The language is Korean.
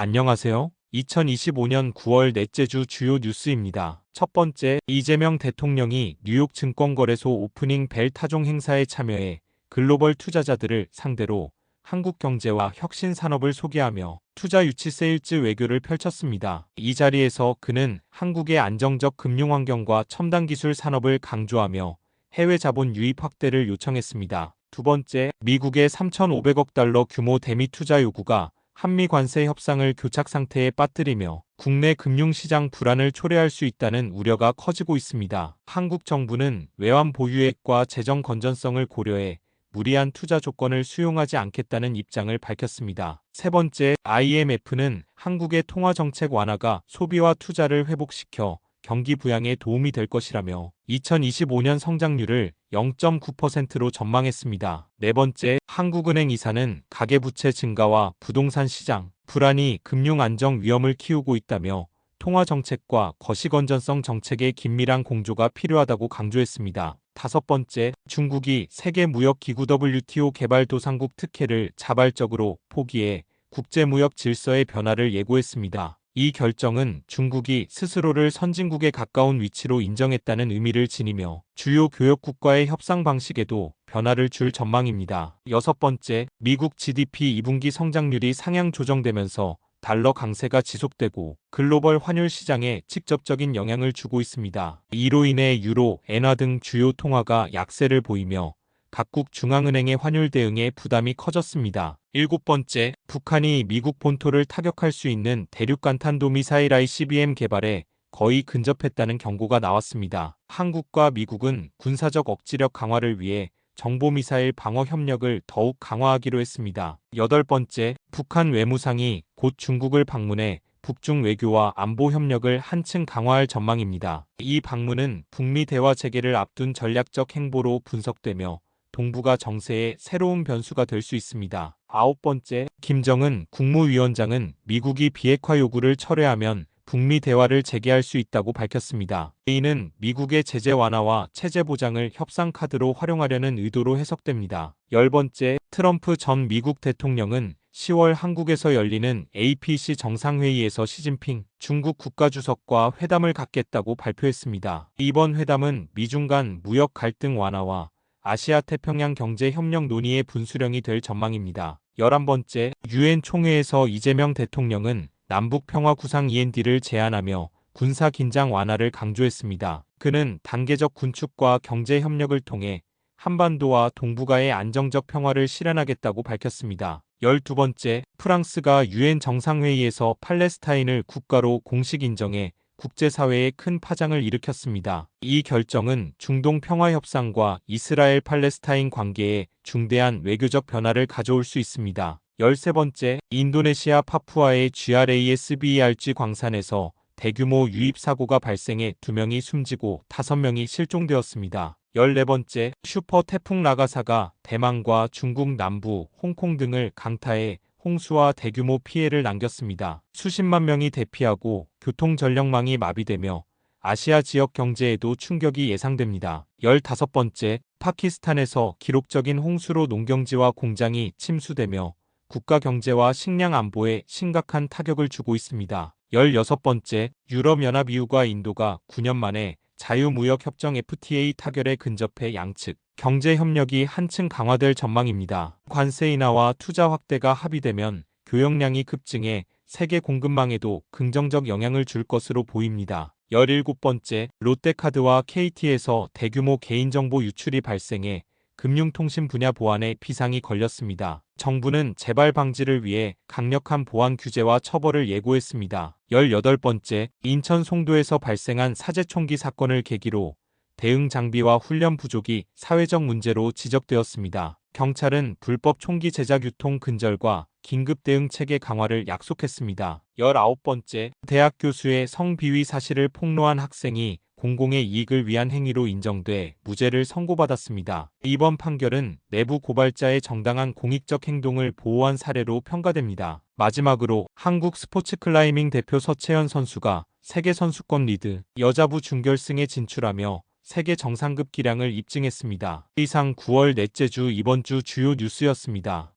안녕하세요. 2025년 9월 넷째 주 주요 뉴스입니다. 첫 번째, 이재명 대통령이 뉴욕 증권거래소 오프닝 벨 타종 행사에 참여해 글로벌 투자자들을 상대로 한국 경제와 혁신 산업을 소개하며 투자 유치 세일즈 외교를 펼쳤습니다. 이 자리에서 그는 한국의 안정적 금융 환경과 첨단 기술 산업을 강조하며 해외 자본 유입 확대를 요청했습니다. 두 번째, 미국의 3,500억 달러 규모 대미 투자 요구가 한미 관세 협상을 교착 상태에 빠뜨리며 국내 금융시장 불안을 초래할 수 있다는 우려가 커지고 있습니다. 한국 정부는 외환 보유액과 재정 건전성을 고려해 무리한 투자 조건을 수용하지 않겠다는 입장을 밝혔습니다. 세 번째, IMF는 한국의 통화 정책 완화가 소비와 투자를 회복시켜 경기 부양에 도움이 될 것이라며 2025년 성장률을 0.9%로 전망했습니다. 네 번째, 한국은행 이사는 가계부채 증가와 부동산 시장, 불안이 금융 안정 위험을 키우고 있다며 통화 정책과 거시 건전성 정책의 긴밀한 공조가 필요하다고 강조했습니다. 다섯 번째, 중국이 세계 무역 기구 WTO 개발도상국 특혜를 자발적으로 포기해 국제 무역 질서의 변화를 예고했습니다. 이 결정은 중국이 스스로를 선진국에 가까운 위치로 인정했다는 의미를 지니며 주요 교역국과의 협상 방식에도 변화를 줄 전망입니다. 여섯 번째, 미국 GDP 2분기 성장률이 상향 조정되면서 달러 강세가 지속되고 글로벌 환율 시장에 직접적인 영향을 주고 있습니다. 이로 인해 유로, 엔화 등 주요 통화가 약세를 보이며 각국 중앙은행의 환율 대응에 부담이 커졌습니다. 일곱 번째, 북한이 미국 본토를 타격할 수 있는 대륙간 탄도미사일 ICBM 개발에 거의 근접했다는 경고가 나왔습니다. 한국과 미국은 군사적 억지력 강화를 위해 정보미사일 방어 협력을 더욱 강화하기로 했습니다. 여덟 번째, 북한 외무상이 곧 중국을 방문해 북중 외교와 안보 협력을 한층 강화할 전망입니다. 이 방문은 북미 대화 체계를 앞둔 전략적 행보로 분석되며 동북아 정세의 새로운 변수가 될 수 있습니다. 아홉 번째, 김정은 국무위원장은 미국이 비핵화 요구를 철회하면 북미 대화를 재개할 수 있다고 밝혔습니다. 이는 미국의 제재 완화와 체제 보장을 협상 카드로 활용하려는 의도로 해석됩니다. 열 번째, 트럼프 전 미국 대통령은 10월 한국에서 열리는 APC 정상회의에서 시진핑 중국 국가주석과 회담을 갖겠다고 발표했습니다. 이번 회담은 미중 간 무역 갈등 완화와 아시아 태평양 경제 협력 논의의 분수령이 될 전망입니다. 11번째, 유엔 총회에서 이재명 대통령은 남북 평화 구상 END를 제안하며 군사 긴장 완화를 강조했습니다. 그는 단계적 군축과 경제 협력을 통해 한반도와 동북아의 안정적 평화를 실현하겠다고 밝혔습니다. 12번째, 프랑스가 유엔 정상회의에서 팔레스타인을 국가로 공식 인정해 국제사회에 큰 파장을 일으켰습니다. 이 결정은 중동 평화협상과 이스라엘 팔레스타인 관계에 중대한 외교적 변화를 가져올 수 있습니다. 13번째, 인도네시아 파푸아의 GRASBERG 광산에서 대규모 유입 사고가 발생해 2명이 숨지고 5명이 실종되었습니다. 14번째, 슈퍼 태풍 라가사가 대만과 중국 남부, 홍콩 등을 강타해 홍수와 대규모 피해를 남겼습니다. 수십만 명이 대피하고 교통 전력망이 마비되며 아시아 지역 경제에도 충격이 예상됩니다. 15번째, 파키스탄에서 기록적인 홍수로 농경지와 공장이 침수되며 국가 경제와 식량 안보에 심각한 타격을 주고 있습니다. 16번째, 유럽연합 EU가 인도가 9년 만에 자유무역협정 FTA 타결에 근접해 양측 경제 협력이 한층 강화될 전망입니다. 관세 인하와 투자 확대가 합의되면 교역량이 급증해 세계 공급망에도 긍정적 영향을 줄 것으로 보입니다. 17번째, 롯데카드와 KT에서 대규모 개인정보 유출이 발생해 금융통신 분야 보안에 비상이 걸렸습니다. 정부는 재발 방지를 위해 강력한 보안 규제와 처벌을 예고했습니다. 18번째, 인천 송도에서 발생한 사제총기 사건을 계기로 대응 장비와 훈련 부족이 사회적 문제로 지적되었습니다. 경찰은 불법 총기 제작 유통 근절과 긴급 대응 체계 강화를 약속했습니다. 19번째, 대학 교수의 성비위 사실을 폭로한 학생이 공공의 이익을 위한 행위로 인정돼 무죄를 선고받았습니다. 이번 판결은 내부 고발자의 정당한 공익적 행동을 보호한 사례로 평가됩니다. 마지막으로 한국 스포츠 클라이밍 대표 서채연 선수가 세계 선수권 리드 여자부 준결승에 진출하며 세계 정상급 기량을 입증했습니다. 이상 9월 넷째 주 이번 주 주요 뉴스였습니다.